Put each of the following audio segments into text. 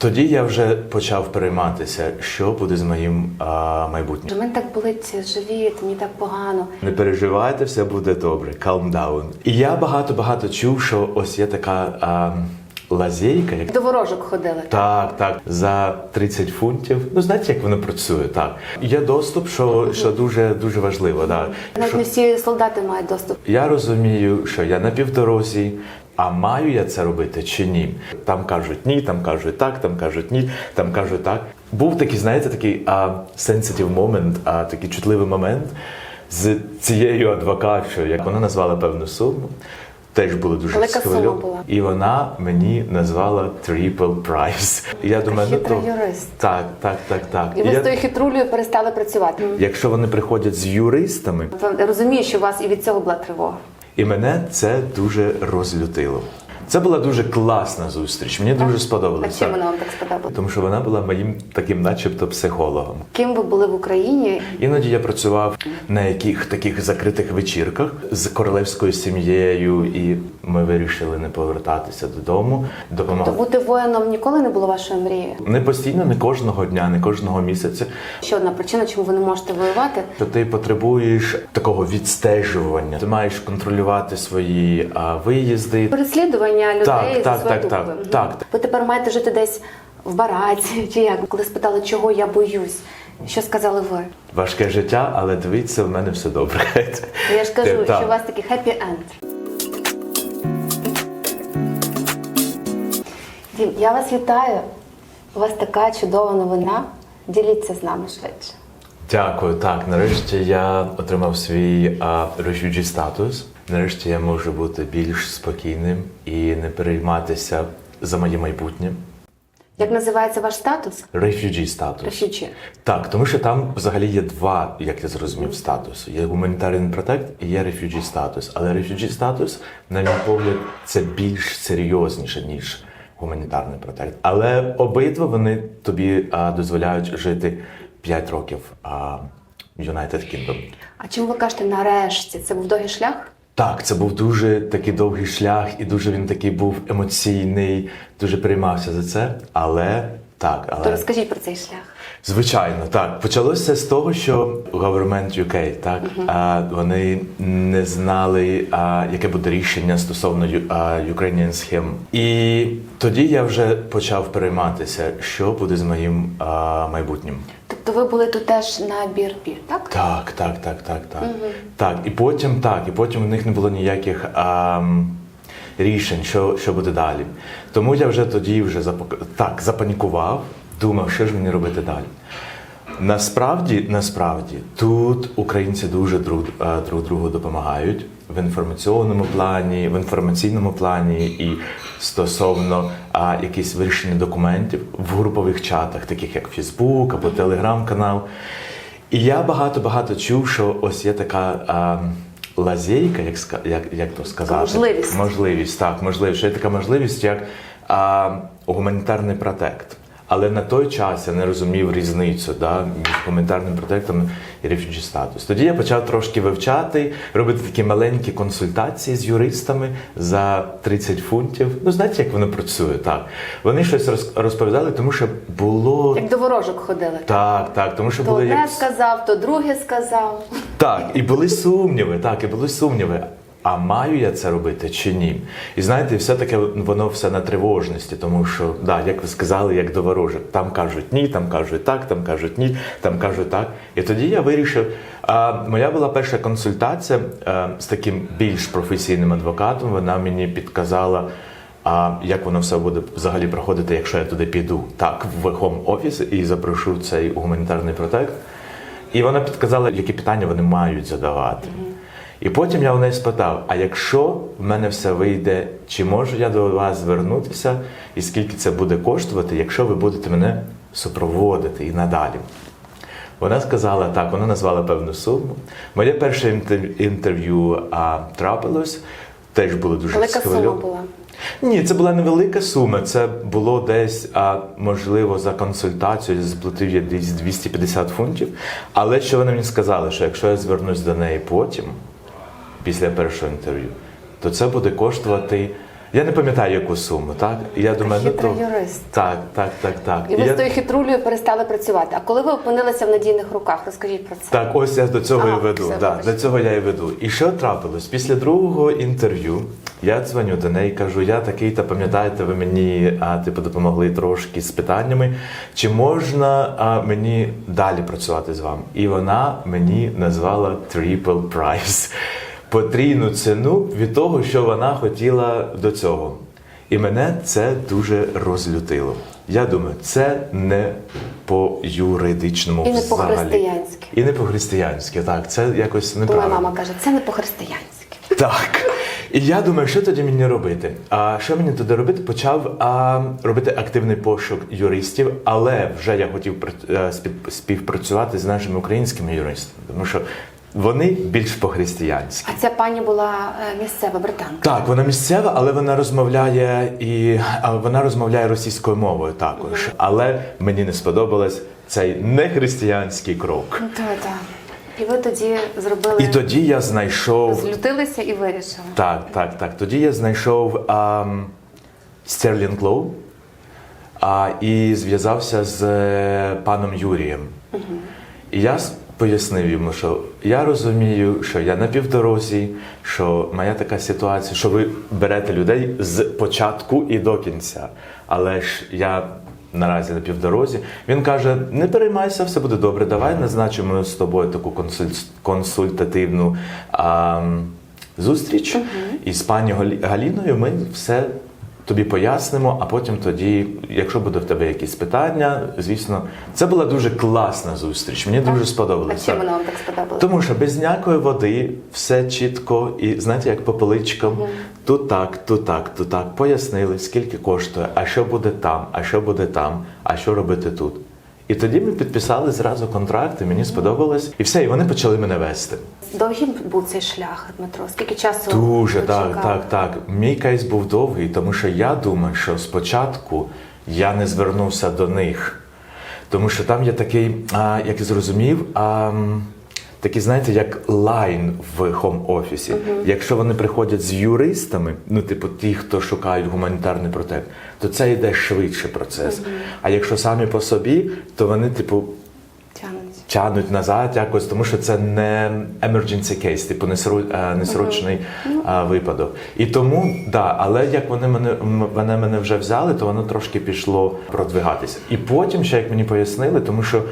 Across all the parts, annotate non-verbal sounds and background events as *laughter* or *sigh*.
Тоді я вже почав перейматися, що буде з моїм а, майбутнім. У мене так болить живіт, мені так погано. Не переживайте, все буде добре. Calm down. І я багато багато чув, що ось є така а, лазейка, як До ворожок ходили. так, так, за 30 фунтів. Ну знаєте, як воно працює? Так є доступ, що, що дуже дуже важливо. Да. Навіть Що- не всі солдати мають доступ. Я розумію, що я на півдорозі, а маю я це робити чи ні? Там кажуть ні, там кажуть так, там кажуть ні, там кажуть так. Був такий, знаєте, такий а, sensitive moment, а, такий чутливий момент з цією адвокатшою, як вона назвала певну суму. Теж було дуже була. І вона мені назвала triple price. І я думаю, ну то юрист. так, так, так, так. І ви я- з тою хитрулею перестали працювати. Якщо вони приходять з юристами, Я розумію, що у вас і від цього була тривога. І мене це дуже розлютило. Це була дуже класна зустріч. Мені дуже А сподобалося. чим вона вам так сподобалася? Тому що вона була моїм таким, начебто, психологом. Ким ви були в Україні? Іноді я працював на яких таких закритих вечірках з королевською сім'єю, і ми вирішили не повертатися додому. То бути воїном ніколи не було вашою мрією. не постійно, не кожного дня, не кожного місяця. Ще одна причина, чому ви не можете воювати. Що ти потребуєш такого відстежування. Ти маєш контролювати свої а, виїзди. Переслідування людей Так, так, так, так, духове. так. Ви тепер маєте жити десь в бараці *laughs* чи як? Коли спитали, чого я боюсь, що сказали ви? Важке життя, але дивіться, в мене все добре. Я ж кажу, Так. що у вас такий happy end. Дім, я вас вітаю. У вас така чудова новина. Діліться з нами швидше. Дякую. Так, нарешті я отримав свій а, статус. Нарешті я можу бути більш спокійним і не перейматися за моє майбутнє. Як називається ваш статус? Refugee статус. Refugee. Так, тому що там взагалі є два, як я зрозумів, статуси. Є Humanitarian Protect і є Refugee статус. Але Refugee статус, на мій погляд, це більш серйозніше, ніж гуманітарний протект. Але обидва вони тобі а, дозволяють жити 5 років а, в United Kingdom. А чому ви кажете нарешті? Це був довгий шлях? Так, це був дуже такий довгий шлях, і дуже він такий був емоційний, дуже приймався за це. Але так, але То розкажіть про цей шлях. Звичайно, так почалося з того, що Government UK, так а, вони не знали, а, яке буде рішення стосовно а, Ukrainian Scheme. І тоді я вже почав перейматися, що буде з моїм а, майбутнім. Тобто ви були тут теж на бірбі, так? Так, так, так, так, так. Так, і потім так, і потім у них не було ніяких а, рішень, що, що буде далі. Тому я вже тоді вже запак... так, запанікував, думав, що ж мені робити далі. Насправді, насправді, тут українці дуже друг, друг другу допомагають в інформаційному плані, в інформаційному плані і стосовно а, якихось вирішення документів в групових чатах, таких як Фейсбук або Телеграм-канал. І я багато-багато чув, що ось є така а, лазейка, як, як, як то сказати? Можливість. Можливість, так, можливість. Що є така можливість, як а, гуманітарний протект. Але на той час я не розумів різницю да, між гуманітарним протектом і refugee статус. Тоді я почав трошки вивчати, робити такі маленькі консультації з юристами за 30 фунтів. Ну, знаєте, як воно працює? Так. Вони щось роз- розповідали, тому що було. Як до ворожок ходили. Так, так, тому що То були одне як сказав, то друге сказав. так, і були сумніви, так, і були сумніви. А маю я це робити чи ні? І знаєте, все таке воно все на тривожності, тому що, да, як ви сказали, як до ворожок, там кажуть ні, там кажуть так, там кажуть ні, там кажуть так. І тоді я вирішив. А, моя була перша консультація а, з таким більш професійним адвокатом. Вона мені підказала. А як воно все буде взагалі проходити, якщо я туди піду так в хом офіс і запрошу цей гуманітарний протект? І вона підказала, які питання вони мають задавати. І потім я у неї спитав: а якщо в мене все вийде, чи можу я до вас звернутися, і скільки це буде коштувати, якщо ви будете мене супроводити і надалі? Вона сказала так, вона назвала певну суму. Моє перше інтерв'ю а, трапилось, теж було дуже Велика сума була. Ні, це була невелика сума. Це було десь, а, можливо, за консультацію заплатив я десь 250 фунтів. Але що вони мені сказали, що якщо я звернусь до неї потім, після першого інтерв'ю, то це буде коштувати Я не пам'ятаю, яку суму, так? І я думаю, ну то юрист. так, так, так, так. І ви я... з тою хитрулею перестали працювати. А коли ви опинилися в надійних руках, розкажіть про це. Так, ось я до цього А, і веду. все, да, до цього я і веду. І що трапилось? Після другого інтерв'ю я дзвоню до неї, кажу, я такий, та пам'ятаєте, ви мені а, типу, допомогли трошки з питаннями. Чи можна а, мені далі працювати з вами? І вона мені назвала triple price. Потрійну ціну від того, що вона хотіла до цього. І мене це дуже розлютило. Я думаю, це не по юридичному І не по-християнськи. І не по-християнськи, так. Це якось Моя неправильно. мама каже, це не по-християнськи. Так. І я думаю, що тоді мені робити? А що мені тоді робити? Почав а, робити активний пошук юристів, але вже я хотів е, спів- співпрацювати з нашими українськими юристами, тому що вони більш по-християнськи. А ця пані була е, місцева британка. Так, вона місцева, але вона розмовляє і вона розмовляє російською мовою також. Але мені не сподобалось цей нехристиянський крок. Ну, так, так. І ви тоді зробили, І тоді я знайшов злютилися і вирішили. Так, так, так. Тоді я знайшов ам, Стерлінг Лоу а, і зв'язався з е, паном Юрієм. І я пояснив йому, що я розумію, що я на півдорозі, що моя така ситуація, що ви берете людей з початку і до кінця. Але ж я наразі на півдорозі. Він каже: не переймайся, все буде добре. Давай назначимо з тобою таку консуль- консультативну. ам, зустріч і з пані Галі- Галіною ми все тобі пояснимо, а потім тоді, якщо буде в тебе якісь питання, звісно, це була дуже класна зустріч. Мені дуже А сподобалося. чим вона вам так сподобалася? Тому що без ніякої води все чітко і знаєте, як по поличкам. Тут так, тут так, тут так. Пояснили, скільки коштує, а що буде там, а що буде там, а що робити тут. І тоді ми підписали зразу контракт, і мені сподобалось. І все, і вони почали мене вести. Довгий був цей шлях, Дмитро. Скільки часу? Дуже так, чекали? так, так. Мій кейс був довгий, тому що я думаю, що спочатку я не звернувся до них, тому що там є такий, а, як я зрозумів, а, м, такий, знаєте, як лайн в хом-офісі. Якщо вони приходять з юристами, ну, типу, ті, хто шукають гуманітарний протект, то це йде швидше процес. А якщо самі по собі, то вони, типу, Тягнеться. тягнуть назад якось, тому що це не emergency case, типу несру- е, несрочний е, випадок. І тому, да, але як вони мене вони мене вже взяли, то воно трошки пішло продвигатися. І потім, ще як мені пояснили, тому що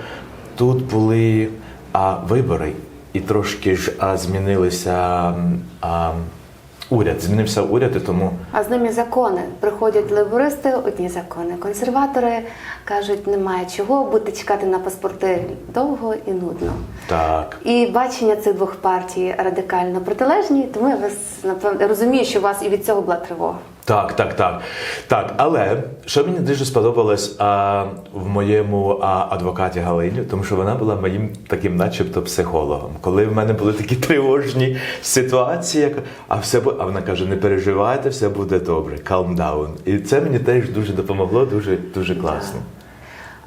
тут були а, вибори, і трошки ж а, змінилися а, уряд. Змінився уряд, і тому А з ними закони. Приходять лейбористи, одні закони. Консерватори кажуть, немає чого бути чекати на паспорти довго і нудно. так. І бачення цих двох партій радикально протилежні, тому я вас напевно розумію, що у вас і від цього була тривога. Так, так, так. Так, але що мені дуже сподобалось а, в моєму а, адвокаті Галині, тому що вона була моїм таким, начебто, психологом. Коли в мене були такі тривожні ситуації, як а все а вона каже: не переживайте, все буде добре, calm down. І це мені теж дуже допомогло, дуже дуже класно.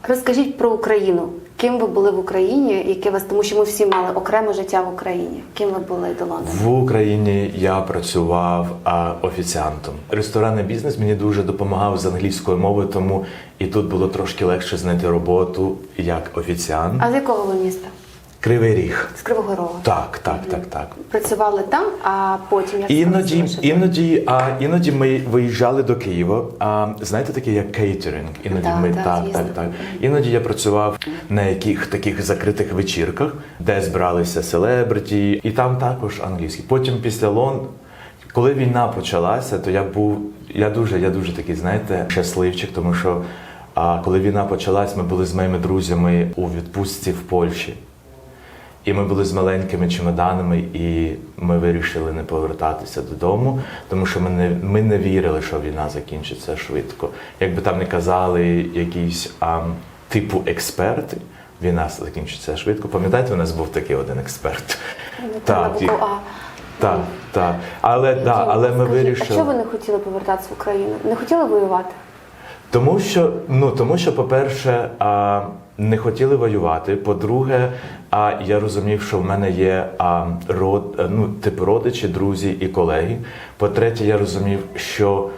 Розкажіть про Україну. Ким ви були в Україні? Яке вас, тому що ми всі мали окреме життя в Україні. Ким ви були до Лондона? В Україні я працював а, офіціантом. Ресторанний бізнес мені дуже допомагав з англійською мовою, тому і тут було трошки легше знайти роботу як офіціант. А з якого ви міста? Кривий ріг. З Кривого Рогу. Так, так, так, так. Працювали там, а потім як Іноді, іноді, а іноді ми виїжджали до Києва. А знаєте, таке як кейтеринг. Іноді Так, ми так, так, звісно. так, так. Іноді я працював на яких таких закритих вечірках, де збиралися селебриті, і там також англійський. Потім після Лондона. Коли війна почалася, то я був я дуже, я дуже такий, знаєте, щасливчик, тому що а, коли війна почалась, ми були з моїми друзями у відпустці в Польщі. І ми були з маленькими чемоданами, і ми вирішили не повертатися додому, тому що ми не, ми не вірили, що війна закінчиться швидко. Якби там не казали якісь а, типу експерти, війна закінчиться швидко. Пам'ятаєте, у нас був такий один експерт. і- А. так, так. Але, да, Яким? але ми Скажіть, вирішили. А чого ви не хотіли повертатися в Україну? Не хотіли воювати? Тому що, ну тому що, по-перше, не хотіли воювати. По-друге, а я розумів, що в мене є а, род, ну, типу родичі, друзі і колеги. По-третє, я розумів, що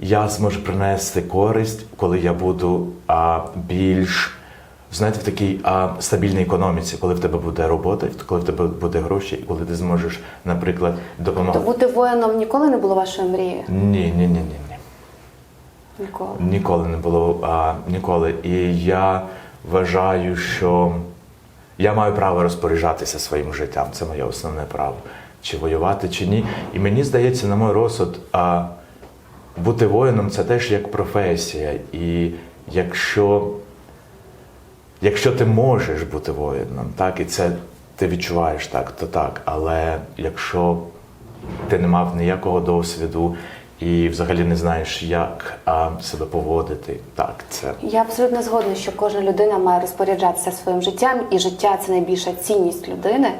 я зможу принести користь, коли я буду а, більш знаєте, в такій а, стабільній економіці, коли в тебе буде робота, коли в тебе буде гроші, і коли ти зможеш, наприклад, То допомагати. бути воїном ніколи не було вашою мрією? Ні, ні, ні, ні, ні. Ніколи. Ніколи не було а, ніколи. І я вважаю, що я маю право розпоряджатися своїм життям. Це моє основне право. Чи воювати, чи ні. І мені здається, на мой розсуд, а, бути воїном це теж як професія. І якщо, якщо ти можеш бути воїном, так, і це ти відчуваєш так, то так. Але якщо ти не мав ніякого досвіду і взагалі не знаєш, як а, себе поводити, так, це Я абсолютно згодна, що кожна людина має розпоряджатися своїм життям, і життя це найбільша цінність людини.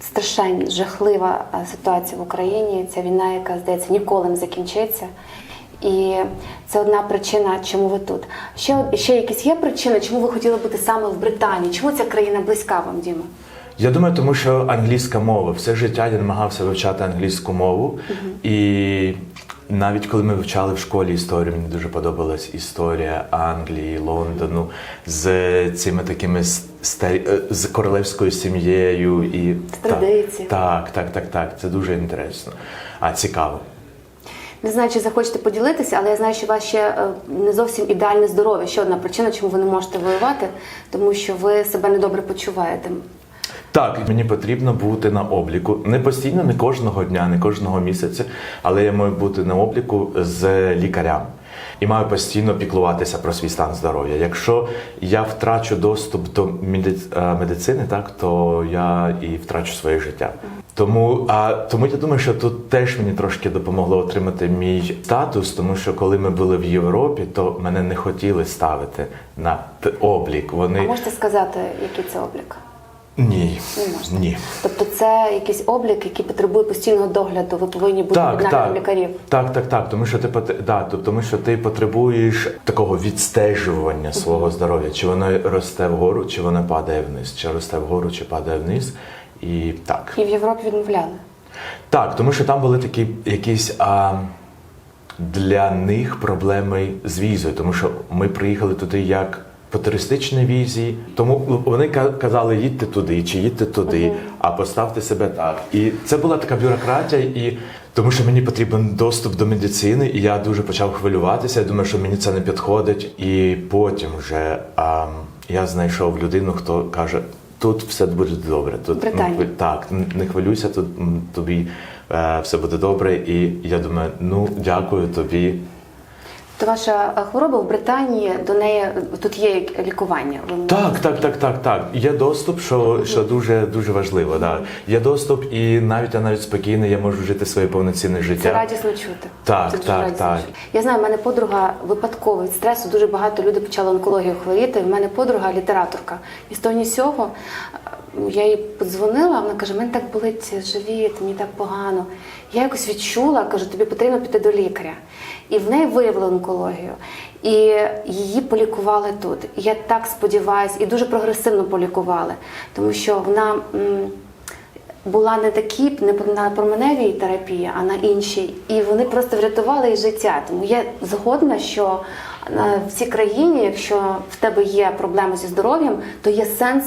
Страшенна, жахлива ситуація в Україні. Ця війна, яка здається ніколи не закінчиться. І це одна причина, чому ви тут. Ще, ще якісь є причини, чому ви хотіли бути саме в Британії? Чому ця країна близька вам, Діма? Я думаю, тому що англійська мова. Все життя я намагався вивчати англійську мову. І навіть коли ми вивчали в школі історію, мені дуже подобалась історія Англії, Лондону з цими такими е, з королевською сім'єю і традиції. Так, так, так, так. Це дуже інтересно. А цікаво. Не знаю, чи захочете поділитися, але я знаю, що у вас ще е, не зовсім ідеальне здоров'я. Ще одна причина, чому ви не можете воювати, тому що ви себе недобре почуваєте. Так, мені потрібно бути на обліку. Не постійно, не кожного дня, не кожного місяця, але я маю бути на обліку з лікарям. І маю постійно піклуватися про свій стан здоров'я. Якщо я втрачу доступ до е, медицини, так то я і втрачу своє життя. Тому, а, тому я думаю, що тут теж мені трошки допомогло отримати мій статус, тому що коли ми були в Європі, то мене не хотіли ставити на облік. Вони А можете сказати, який це облік? Ні, Не можна. ні. Тобто це якийсь облік, який потребує постійного догляду. Ви повинні бути Так, під наглядом так, лікарів. так, так, так. Тому що ти да, то- тому що ти потребуєш такого відстежування свого здоров'я, чи воно росте вгору, чи воно падає вниз, чи росте вгору, чи падає вниз. І так. І в Європі відмовляли. Так, тому що там були такі якісь а, для них проблеми з візою, тому що ми приїхали туди як по туристичній візі, тому вони ка- казали, їдьте туди чи їдьте туди, а поставте себе так. І це була така бюрократія, і тому що мені потрібен доступ до медицини, і я дуже почав хвилюватися. Я думаю, що мені це не підходить. І потім вже а, я знайшов людину, хто каже. Тут все буде добре. Тут ну, так, не хвилюйся, тут тобі е, все буде добре. І я думаю, ну дякую тобі. То ваша е, хвороба в Британії до неї е, тут є лікування. Ви Так, так, так, так, так. Є доступ, що, що дуже дуже важливо. Да. Є доступ, і навіть я навіть спокійно я можу жити своє повноцінне життя. Це радісно чути. Так, Це так, радісно так. чути. Я знаю, в мене подруга випадково від стресу. Дуже багато людей почали онкологію хворіти. В мене подруга літераторка. І з того сього я їй подзвонила, вона каже: мене так болить живіт, мені так погано. Я якось відчула, кажу, тобі потрібно піти до лікаря. І в неї виявили онкологію. І її полікували тут. Я так сподіваюся, і дуже прогресивно полікували, тому що вона. була не такі, не на променевій терапії, а на іншій. І вони просто врятували їй життя. Тому я згодна, що в цій країні, якщо в тебе є проблеми зі здоров'ям, то є сенс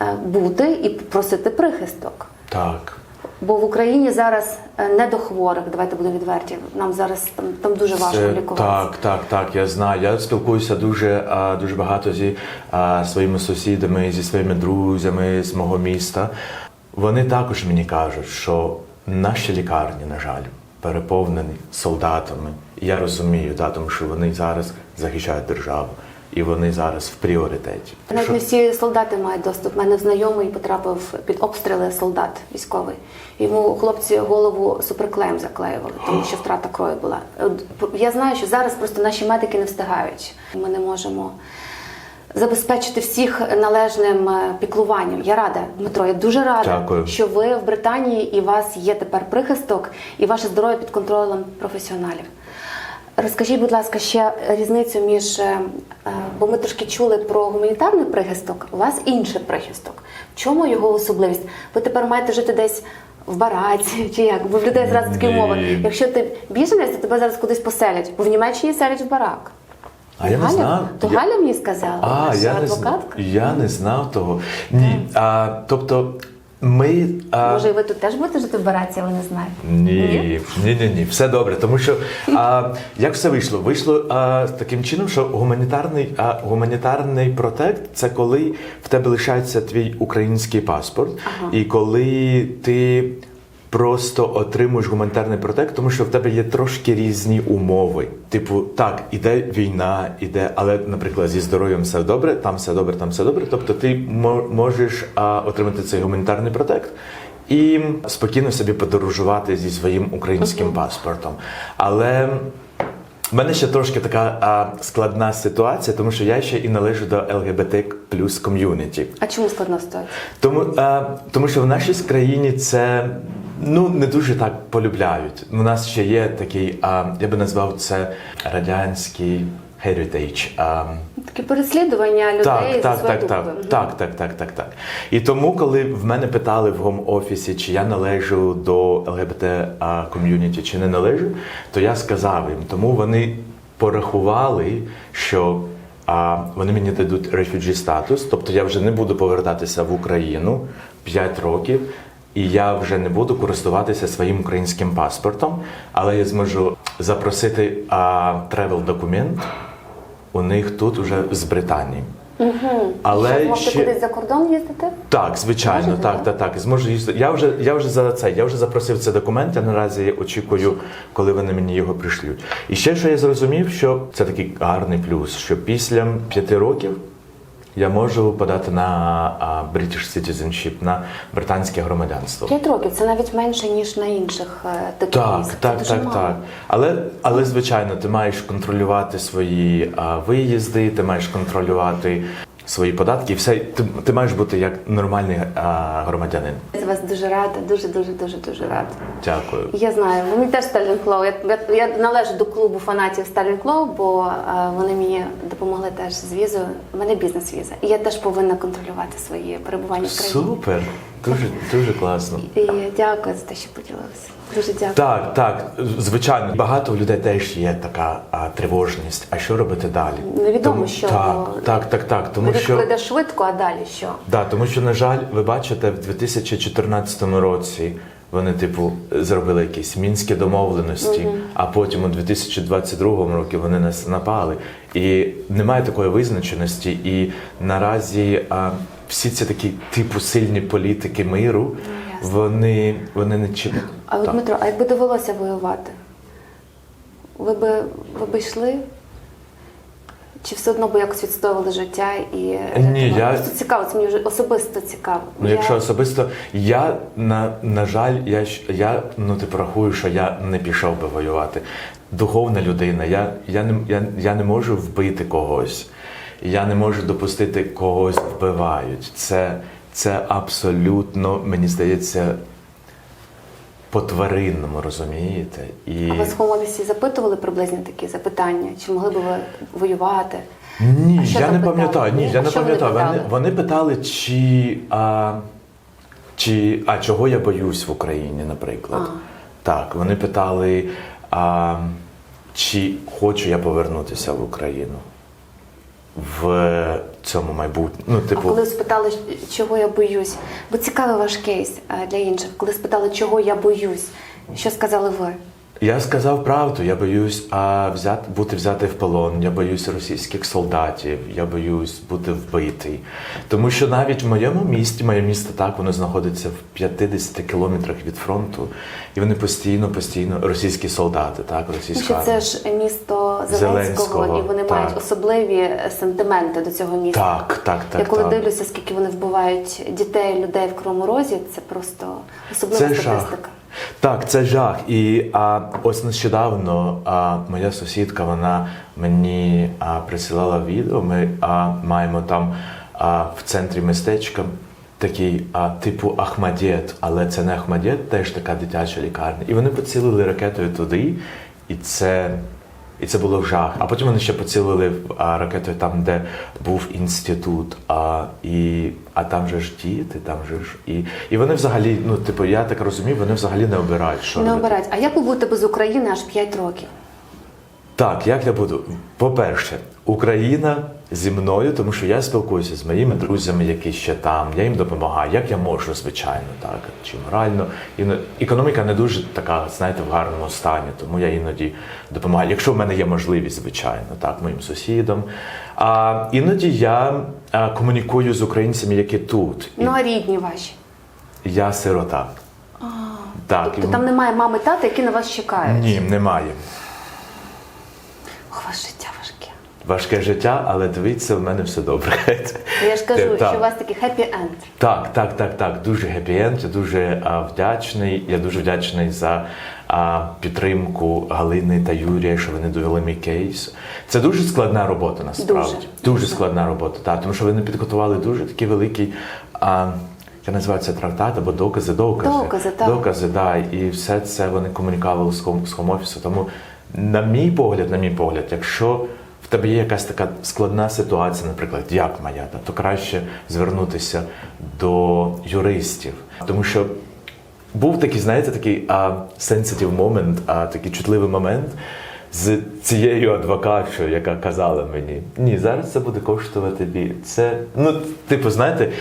е, бути і просити прихисток. Так. Бо в Україні зараз е, не до хворих, давайте будемо відверті. Нам зараз там, там дуже важко Це- лікуватися. Так, так, так, я знаю. Я спілкуюся дуже, дуже багато зі своїми сусідами, зі своїми друзями з мого міста. Вони також мені кажуть, що наші лікарні, на жаль, переповнені солдатами. І Я розумію, да, тому що вони зараз захищають державу, і вони зараз в пріоритеті. Навіть Що- не всі солдати мають доступ. У мене знайомий потрапив під обстріли солдат військовий. Йому хлопці голову суперклеєм заклеювали, тому що втрата крові була. Я знаю, що зараз просто наші медики не встигають. Ми не можемо забезпечити всіх належним е, піклуванням. Я рада, Дмитро, я дуже рада, Дякую. що ви в Британії і у вас є тепер прихисток, і ваше здоров'я під контролем професіоналів. Розкажіть, будь ласка, ще різницю між, е, е, бо ми трошки чули про гуманітарний прихисток, у вас інший прихисток. В чому його особливість? Ви тепер маєте жити десь в бараці, *laughs* чи як? Бо в людей зразу такі умови. Якщо ти біженець, то тебе зараз кудись поселять. Бо в Німеччині селять в барак. А я не Галя? знав. То Я- Галя мені сказала, А, я не, знав, адвокатка. я не знав того. Ні. А, тобто, ми. А, Може, і ви тут теж будете жити в бараці, але не знаю. Ні, ні, ні, ні, все добре. Тому що а, як все вийшло? Вийшло а, таким чином, що гуманітарний, а, гуманітарний протект це коли в тебе лишається твій український паспорт, і коли ти просто отримуєш гуманітарний протект, тому що в тебе є трошки різні умови. Типу, так, іде війна, іде, але, наприклад, зі здоров'ям все добре, там все добре, там все добре. Тобто ти можеш а, отримати цей гуманітарний протект і спокійно собі подорожувати зі своїм українським паспортом. Але в мене ще трошки така а, складна ситуація, тому що я ще і належу до ЛГБТ плюс ком'юніті. А чому складна ситуація? Тому, а, тому що в нашій країні це ну не дуже так полюбляють. У нас ще є такий, а, я би назвав це радянський heritage. А, Таке переслідування людей так, так, так, так. Мгм. так, так, так, так, так. І тому, коли в мене питали в гом-офісі, чи я належу до ЛГБТ ком'юніті, чи не належу, то я сказав їм. Тому вони порахували, що а, вони мені дадуть refugee статус, тобто я вже не буду повертатися в Україну 5 років. І я вже не буду користуватися своїм українським паспортом, але я зможу запросити а, travel документ у них тут уже з Британії. Угу. Але Що, можете ще- кудись за кордон їздити? Так, звичайно, Можете, так, так, так. Зможу їздити. Я вже я вже за це. Я вже запросив цей документ. Я наразі очікую, коли вони мені його пришлють. І ще що я зрозумів, що це такий гарний плюс, що після п'яти років я можу подати на British citizenship, на британське громадянство. П'ять років це навіть менше, ніж на інших таких так, місць. Так. Це так, так, мало. так. Але, але звичайно, ти маєш контролювати свої а, виїзди, ти маєш контролювати свої податки, і все ти, ти маєш бути як нормальний а, громадянин. Я вас дуже рада, дуже, дуже, дуже, дуже рада. Дякую. Я знаю, мені теж Сталін Клоу. Я, я, я належу до клубу фанатів Сталін Клоу, бо е, вони мені допомогли теж з візою. У мене бізнес-віза. І я теж повинна контролювати свої перебування в країні. Супер, дуже дуже класно. І дякую за те, що поділилися. Дуже дякую. Так, так, звичайно, багато у людей теж є така а, тривожність. А що робити далі? Невідомо, Тому- що, так, так, так, так. Тому що йде швидко, а далі що? Да, тому що, на жаль, ви бачите, в 2014 році вони, типу, зробили якісь мінські домовленості, а потім у 2022 році вони нас напали. І немає такої визначеності. І наразі а, всі ці такі типу сильні політики миру. Вони, вони не чи А от Дмитро, а якби довелося воювати, ви би ви би йшли? Чи все одно би якось відстоювали життя і Ні, я- Просто цікаво, це мені вже особисто цікаво. Ну, Я- якщо особисто, я на, на жаль, я, я ну типу рахую, що я не пішов би воювати. Духовна людина, я, я, не, я, я не можу вбити когось. Я не можу допустити когось вбивають. Це, це абсолютно, мені здається, по-тваринному, розумієте? І... А вас в хомовісі запитували приблизно такі запитання? Чи могли б ви воювати? Ні, А що я не пам'ятаю. Ні, я не пам'ятаю. Вони, вони питали, чи, а, чи а чого я боюсь в Україні, наприклад. А. Так, вони питали, а, чи хочу я повернутися в Україну в цьому майбутньому. Ну, А типу, коли спитали, чого я боюсь, бо цікавий ваш кейс е, для інших. Коли спитали, чого я боюсь, що сказали ви? Я сказав правду, я боюсь а, взяти, бути взятий в полон, я боюсь російських солдатів, я боюсь бути вбитий. Тому що навіть в моєму місті, моє місто так, воно знаходиться в 50 кілометрах від фронту, і вони постійно, постійно російські солдати, так, російська. що це ж місто Зеленського, Зеленського, і вони так. мають особливі е, сентименти до цього міста. Так, так, так. Я коли так. дивлюся, скільки вони вбивають дітей, людей в Кривому Розі, це просто особлива Це статистика. жах. Так, це жах. І а, ось нещодавно а, моя сусідка вона мені а, присилала відео. Ми а, маємо там а, в центрі містечка такий а, типу Ахмадєт, але це не Ахмадєт, теж така дитяча лікарня. І вони поцілили ракетою туди, і це. І це було жах. А потім вони ще поцілили а, ракетою там, де був інститут. А, і, а там же ж діти, там же ж. І, і вони взагалі, ну, типу, я так розумію, вони взагалі не обирають, що Не робити. обирають. А як ви будете без України аж 5 років? Так, як я буду? По-перше, Україна зі мною, тому що я спілкуюся з моїми друзями, які ще там. Я їм допомагаю, як я можу, звичайно, так чи морально. І економіка не дуже така, знаєте, в гарному стані, тому я іноді допомагаю. Якщо в мене є можливість, звичайно, так, моїм сусідам. А іноді я а, комунікую з українцями, які тут. Ну а рідні ваші? я сирота. Так, Тобто і- там немає мами тата, які на вас чекають. ні, немає. Ох, ваше життя важке. Життя, але дивіться, в мене все добре. Я ж кажу, Так. що у вас такий хеппі-енд. Так, так, так, так. Дуже хеппі-енд. Я дуже а, вдячний. Я дуже вдячний за а, підтримку Галини та Юрія, що вони довели мій кейс. Це дуже складна робота насправді. Дуже. Дуже складна робота. Так, тому що вони підготували дуже такий великий. А, я називаю це трактат або докази, докази. Докази, так. Докази, да. І все це вони комунікували з хом, з хом-офісу. Тому, на мій погляд, на мій погляд, якщо тебе є якась така складна ситуація, наприклад, як моя, то краще звернутися до юристів. Тому що був такий, знаєте, такий а, sensitive moment, а, такий чутливий момент з цією адвокатшою, яка казала мені: ні, зараз це буде коштувати бі. Це, ну, типу, знаєте,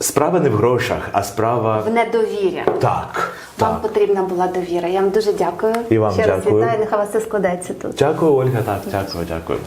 справа не в грошах, а справа. В недовір'я. Так. Вам потрібна була довіра. Я вам дуже дякую. І вам Ще раз вітаю, нехай вас все складеться тут. Дякую, Ольга. Так, дякую, дякую.